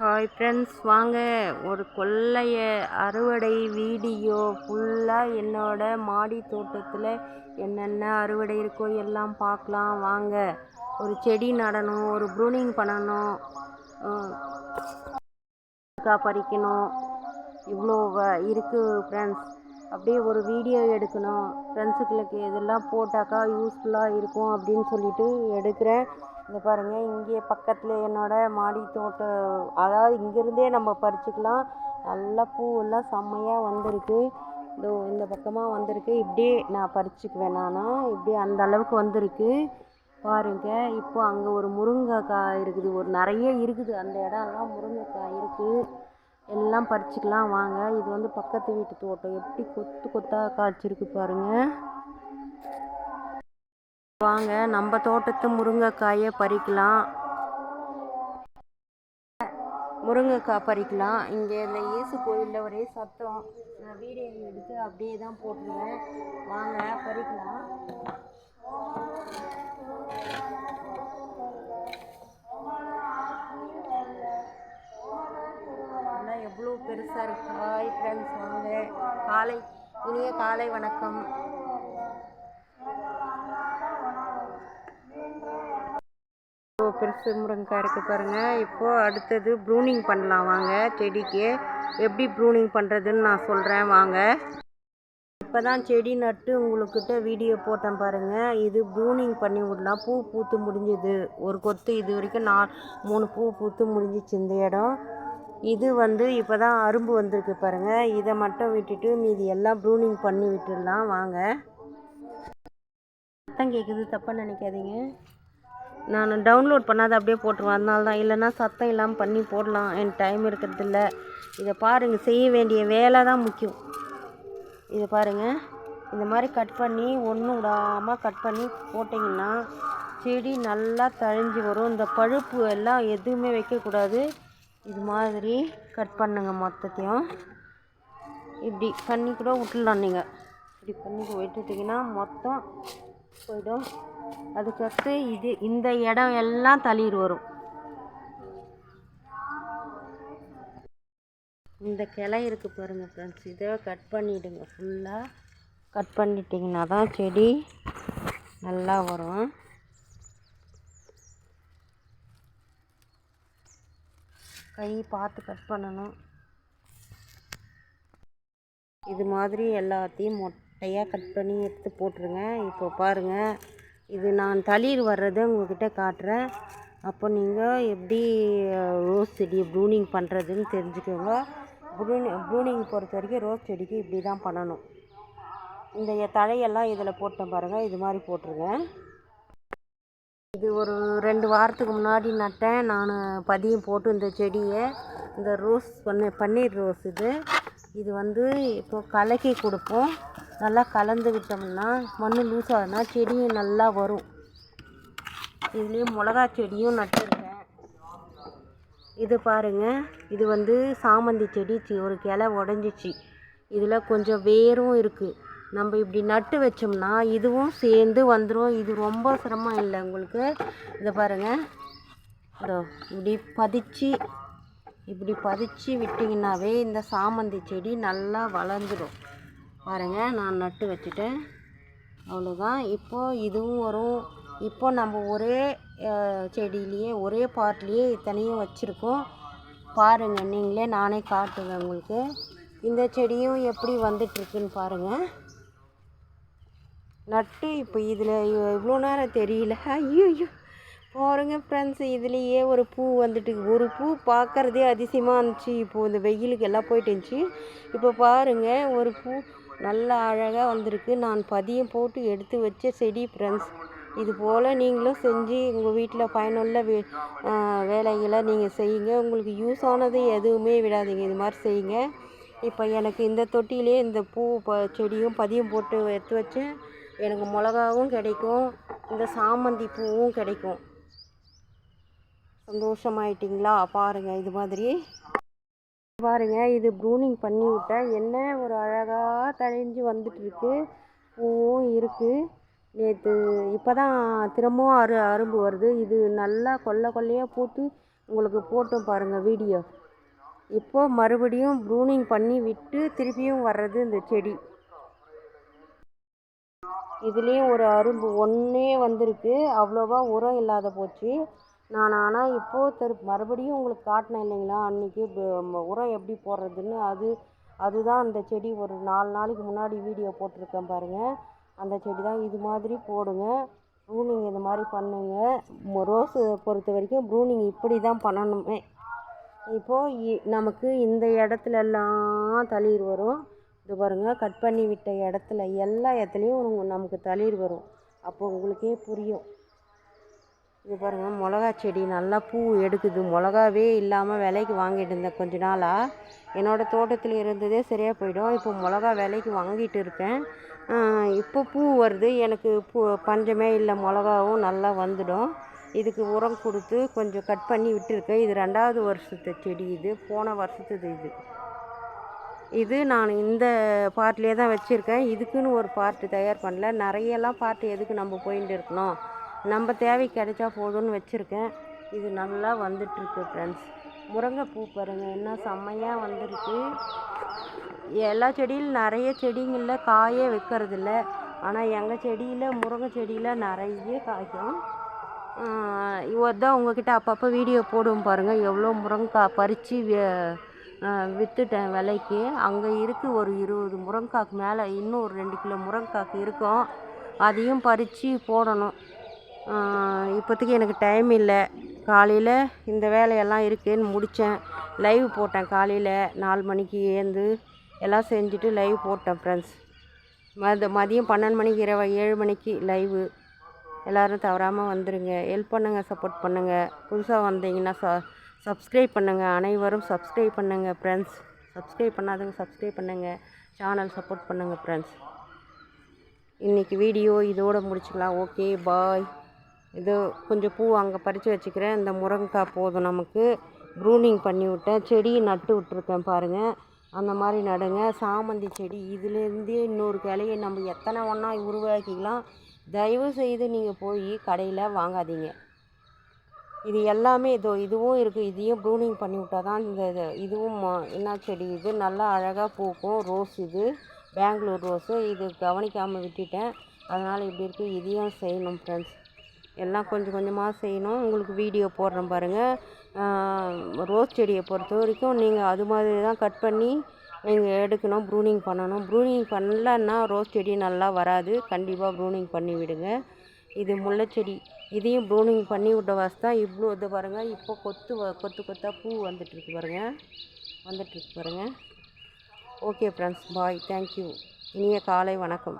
Hi friends வாங்க. ஒரு கொள்ளைய அறுவடை வீடியோ ஃபுல்லாக என்னோட மாடி தோட்டத்தில் என்னென்ன அறுவடை இருக்கோ எல்லாம் பார்க்கலாம் வாங்க. ஒரு செடி நடணும் ஒரு ப்ரூனிங் பண்ணணும் பறிக்கணும். இவ்வளோ வ- இருக்குது ஃப்ரெண்ட்ஸ். அப்படியே ஒரு வீடியோ எடுக்கணும். ஃப்ரெண்ட்ஸுகளுக்கு இதெல்லாம் போட்டாக்கா யூஸ்ஃபுல்லாக இருக்கும் அப்படின்னு சொல்லிட்டு எடுக்கிறேன். இந்த பாருங்கள் இங்கே பக்கத்தில் என்னோடய மாடி தோட்டம் அதாவது இங்கேருந்தே நம்ம பறிச்சுக்கலாம். நல்லா பூவெல்லாம் செம்மையாக வந்திருக்கு. இதோ இந்த பக்கமாக வந்திருக்கு. இப்படியே நான் பறிச்சுக்குவேன் நான். இப்படியே அந்த அளவுக்கு வந்திருக்கு. பாருங்க இப்போ அங்கே ஒரு முருங்கைக்காய் இருக்குது. ஒரு நிறைய இருக்குது. அந்த இடம்லாம் முருங்கைக்காய் இருக்குது எல்லாம் பறிச்சுக்கலாம். வாங்க இது வந்து பக்கத்து வீட்டு தோட்டம். எப்படி கொத்து கொத்தாக காய்ச்சிருக்கு பாருங்க. வாங்க நம்ம தோட்டத்து முருங்கைக்காயை பறிக்கலாம். முருங்கைக்காய் பறிக்கலாம். இங்கே இந்த இயேசு கோயிலில் ஒரே சத்தம். நான் வீடியோ எடுத்து அப்படியே தான் போட்டுருவேன் வாங்க பறிக்கலாம். எல்லாம் எவ்வளோ பெருசாக இருக்கு. ஹாய் ஃப்ரெண்ட்ஸ் வாங்க. காலை இனிய காலை வணக்கம். பெருசு முருங்கைக்காய் இருக்குது பாருங்கள் இப்போது அடுத்தது ப்ரூனிங் பண்ணலாம் வாங்க செடிக்கு. எப்படி ப்ரூனிங் பண்ணுறதுன்னு நான் சொல்கிறேன் வாங்க. இப்போ தான் செடி நட்டு உங்களுக்கிட்ட வீடியோ போட்டேன் பாருங்கள் இது ப்ரூனிங் பண்ணி விடலாம் பூ பூத்து முடிஞ்சுது. ஒரு கொத்து இது வரைக்கும் நான் மூணு பூ பூத்து முடிஞ்சிச்சு இந்த இடம். இது வந்து இப்போ தான் அரும்பு வந்திருக்கு பாருங்கள் இதை மட்டும் விட்டுட்டு மீதி எல்லாம் ப்ரூனிங் பண்ணி விட்டுடலாம் வாங்க. சத்தம் கேட்குது தப்பாக நினைக்காதீங்க. நான் டவுன்லோட் பண்ணாத அப்படியே போட்டுருவேன். அதனால தான் இல்லைன்னா சத்தம் இல்லாமல் பண்ணி போடலாம். எனக்கு டைம் இருக்கிறதில்ல. இதை பாருங்கள் செய்ய வேண்டிய வேலை தான் முக்கியம். இதை பாருங்கள் இந்த மாதிரி கட் பண்ணி ஒன்றும் விடாமல் கட் பண்ணி போட்டிங்கன்னா செடி நல்லா தழிஞ்சு வரும். இந்த பழுப்பு எல்லாம் எதுவுமே வைக்கக்கூடாது. இது மாதிரி கட் பண்ணுங்க மொத்தத்தையும். இப்படி பண்ணி கூட விட்டுடலாம் நீங்கள் இப்படி பண்ணி விட்டுட்டிங்கன்னா மொத்தம் போய்டும். அதுக்கடுத்து இது இந்த இடம் எல்லாம் தளிர் வரும். இந்த கிளை இருக்குது பாருங்கள் ஃப்ரெண்ட்ஸ் இதை கட் பண்ணிவிடுங்க ஃபுல்லாக கட் பண்ணிட்டிங்கன்னா தான் செடி நல்லா வரும். கை பார்த்து கட் பண்ணணும். இது மாதிரி எல்லாத்தையும் மொட்டையாக கட் பண்ணி எடுத்து போட்டுருங்க. இப்போ பாருங்கள் இது நான் தளிர் வர்றதை உங்கள்கிட்ட காட்டுறேன். அப்போ நீங்கள் எப்படி ரோஸ் செடியை ப்ரூனிங் பண்ணுறதுன்னு தெரிஞ்சுக்கோங்க. ப்ரூனி ப்ரூனிங் பொறுத்த வரைக்கும் ரோஸ் செடிக்கு இப்படி தான் பண்ணணும். இந்த தழையெல்லாம் இதில் போட்டேன் பாருங்கள் இது மாதிரி போட்டுருங்க. இது ஒரு ரெண்டு வாரத்துக்கு முன்னாடி நட்டேன். நான் பதியம் போட்டு இந்த செடியை இந்த ரோஸ் பண்ண பன்னீர் ரோஸ் இது. இது வந்து இப்போ கலக்கி கொடுப்போம். நல்லா கலந்து விட்டோம்னா மண் லூஸ் ஆகுதுன்னா செடியும் நல்லா வரும். இதுலேயும் மிளகா செடியும் நட்டுருக்கேன். இது பாருங்க இது வந்து சாமந்தி செடி ஒரு கிளை உடஞ்சிச்சு. இதில் கொஞ்சம் வேரும் இருக்குது நம்ம இப்படி நட்டு வச்சோம்னா இதுவும் சேர்ந்து வந்துடும் இது ரொம்ப சிரமம் இல்லை உங்களுக்கு. இதை பாருங்கள் இதோ இப்படி பதிச்சு இப்படி பதிச்சு விட்டிங்கனாவே இந்த சாமந்தி செடி நல்லா வளர்ந்துடும். பாருங்கள் நான் நட்டு வச்சுட்டேன். அவ்வளோதான் இப்போது இதுவும் வரும். இப்போ நம்ம ஒரே செடியிலேயே ஒரே பாட்லேயே இத்தனையும் வச்சுருக்கோம். பாருங்கள் நீங்களே நானே காட்டுவேன் உங்களுக்கு. இந்த செடியும் எப்படி வந்துட்டுருக்குன்னு பாருங்கள் நட்டு இப்போ இதில் இவ்வளோ நேரம் தெரியல. ஐயோ பாருங்க ஃப்ரெண்ட்ஸ் இதுலேயே ஒரு பூ வந்துட்டு ஒரு பூ பார்க்கறதே அதிசயமாக இருந்துச்சு. இப்போது இந்த வெயிலுக்கு எல்லாம் போயிட்டு இருந்துச்சு. இப்போ பாருங்க ஒரு பூ நல்லா அழகாக வந்திருக்கு. நான் பதியம் போட்டு எடுத்து வச்ச செடி ஃப்ரெண்ட்ஸ் இது போல் நீங்களும் செஞ்சு உங்கள் வீட்டில் பயனுள்ள வே வேலைகளை நீங்கள் செய்யுங்க. உங்களுக்கு யூஸ் ஆனது எதுவுமே விடாதீங்க. இது மாதிரி செய்யுங்க. இப்போ எனக்கு இந்த தொட்டியிலே இந்த பூ ப செடியும் பதியம் போட்டு எடுத்து வச்சேன் எனக்கு மிளகாவும் கிடைக்கும். இந்த சாமந்தி பூவும் கிடைக்கும். சந்தோஷமாயிட்டிங்களா? பாருங்கள் இது மாதிரி. பாருங்க இது ப்ரூனிங் பண்ணி விட்டேன் என்ன ஒரு அழகாக தழிஞ்சு வந்துட்டுருக்கு. பூவும் இருக்குது நேற்று இப்போ தான் திரும்பவும் அரு அரும்பு வருது. இது நல்லா கொல்லை கொல்லையாக போட்டு உங்களுக்கு போட்டோம் பாருங்கள் வீடியோ. இப்போ மறுபடியும் ப்ரூனிங் பண்ணி விட்டு திருப்பியும் வர்றது இந்த செடி. இதுலேயும் ஒரு அரும்பு ஒன்றே வந்திருக்கு. அவ்வளோவா உரம் இல்லாத போச்சு. நான் ஆனால் இப்போது திரு மறுபடியும் உங்களுக்கு காட்டினேன் இல்லைங்களா? அன்றைக்கி உரம் எப்படி போடுறதுன்னு அது அதுதான் அந்த செடி ஒரு நாலு நாளைக்கு முன்னாடி வீடியோ போட்டிருக்கேன் பாருங்கள் அந்த செடி தான் இது மாதிரி போடுங்க. ப்ரூனிங் இது மாதிரி பண்ணுங்க. ரோஸு பொறுத்த வரைக்கும் ப்ரூனிங் இப்படி தான் பண்ணணுமே. இப்போது இ- நமக்கு இந்த இடத்துல எல்லாம் தளிர் வரும். இது பாருங்க கட் பண்ணி விட்ட இடத்துல எல்லா இடத்துலையும் நமக்கு தளிர் வரும். அப்போ உங்களுக்கே புரியும். இது பாருங்கள் மிளகா செடி நல்லா பூ எடுக்குது. மிளகாவே இல்லாமல் விலைக்கு வாங்கிட்டு இருந்தேன் கொஞ்ச நாளாக என்னோட தோட்டத்தில் இருந்ததே சரியாக போயிடும். இப்போ மிளகா விலைக்கு வாங்கிட்டு இருக்கேன். இப்போ பூ வருது. எனக்கு பூ பஞ்சமே இல்லை. மிளகாவும் நல்லா வந்துடும். இதுக்கு உரம் கொடுத்து கொஞ்சம் கட் பண்ணி விட்டுருக்கேன். இது ரெண்டாவது வருஷத்து செடி இது. போன வருஷத்துது இது. இது நான் இந்த பாட்டிலே தான் வச்சுருக்கேன். இதுக்குன்னு ஒரு பார்ட்டு தயார் பண்ணல. நிறையெல்லாம் பார்ட்டு எதுக்கு நம்ம போயிட்டு இருக்கணும்? நம்ம தேவைக்கு கிடைச்சா போதும்னு வச்சுருக்கேன். இது நல்லா வந்துட்டுருக்கு ஃப்ரெண்ட்ஸ் முருங்கைப்பூ பாருங்கள் என்ன செம்மையாக வந்திருக்கு. எல்லா செடியிலும் நிறைய செடிங்களில் காயே வைக்கிறதில்ல. ஆனால் எங்கள் செடியில் முருங்கை செடியில் நிறைய காய்க்கும். இதான் உங்ககிட்ட அப்பப்போ வீடியோ போடுவோம் பாருங்கள் எவ்வளோ முருங்கைக்காய் பறித்து விற்றுட்டேன் விலைக்கு. அங்கே இருக்குது ஒரு இருபது முருங்கைக்காக்கு மேலே இன்னும் ஒரு ரெண்டு கிலோ முருங்கைக்காக்கு இருக்கும். அதையும் பறித்து போடணும். இப்போதைக்கு எனக்கு டைம் இல்லை. காலையில் இந்த வேலையெல்லாம் இருக்குன்னு முடித்தேன் லைவ் போட்டேன் காலையில் நாலு மணிக்கு ஏந்து எல்லாம் செஞ்சுட்டு லைவ் போட்டேன் ஃப்ரெண்ட்ஸ் மத மதியம் பன்னெண்டு மணிக்கு இரவு ஏழு மணிக்கு லைவு எல்லோரும் தவறாமல் வந்துடுங்க ஹெல்ப் பண்ணுங்கள் சப்போர்ட் பண்ணுங்கள் புதுசாக வந்தீங்கன்னா ச சப்ஸ்கிரைப் பண்ணுங்கள் அனைவரும் சப்ஸ்கிரைப் பண்ணுங்கள் ஃப்ரெண்ட்ஸ் சப்ஸ்கிரைப் பண்ணாதவங்க சப்ஸ்கிரைப் பண்ணுங்கள் சேனல் சப்போர்ட் பண்ணுங்கள் ஃப்ரெண்ட்ஸ் இன்றைக்கி வீடியோ இதோடு முடிச்சுக்கலாம். ஓகே பாய் இது கொஞ்சம் பூ அங்கே பறித்து வச்சுக்கிறேன். இந்த முருங்கைக்காய் போதும் நமக்கு. ப்ரூனிங் பண்ணி விட்டேன். செடி நட்டு விட்ருக்கேன் பாருங்கள் அந்த மாதிரி நடுங்க. சாமந்தி செடி. இதுலேருந்தே இன்னொரு கிளையை நம்ம எத்தனை ஒன்றா உருவாக்கிக்கலாம். தயவு செய்து நீங்கள் போய் கடையில் வாங்காதீங்க. இது எல்லாமே இதோ இதுவும் இருக்குது இதையும் ப்ரூனிங் பண்ணி விட்டால் தான் இந்த இது இதுவும் ம- என்ன செடி இது? நல்லா அழகாக பூக்கும். ரோஸ் இது. பெங்களூர் ரோஸு இது கவனிக்காமல் விட்டுட்டேன். அதனால் இப்படி இருக்குது இதையும் செய்யணும் ஃப்ரெண்ட்ஸ் எல்லாம் கொஞ்சம் கொஞ்சமாக செய்யணும். உங்களுக்கு வீடியோ போடுறேன் பாருங்கள் ரோஸ் செடியை பொறுத்த வரைக்கும் நீங்கள் அது மாதிரி தான் கட் பண்ணி நீங்கள் எடுக்கணும் ப்ரூனிங் பண்ணணும். ப்ரூனிங் பண்ணலன்னா ரோஸ் செடி நல்லா வராது. கண்டிப்பாக ப்ரூனிங் பண்ணி விடுங்க. இது முல்லைச்செடி இதையும் ப்ரூனிங் பண்ணி விட்ட வாசி தான் இவ்வளோ இது பாருங்கள் இப்போ கொத்து வ- கொத்து கொத்தாக பூ வந்துட்டுருக்கு பாருங்கள் வந்துட்டுருக்கு பாருங்கள் ஓகே ஃப்ரெண்ட்ஸ் பாய். தேங்க்யூ இனிய காலை வணக்கம்.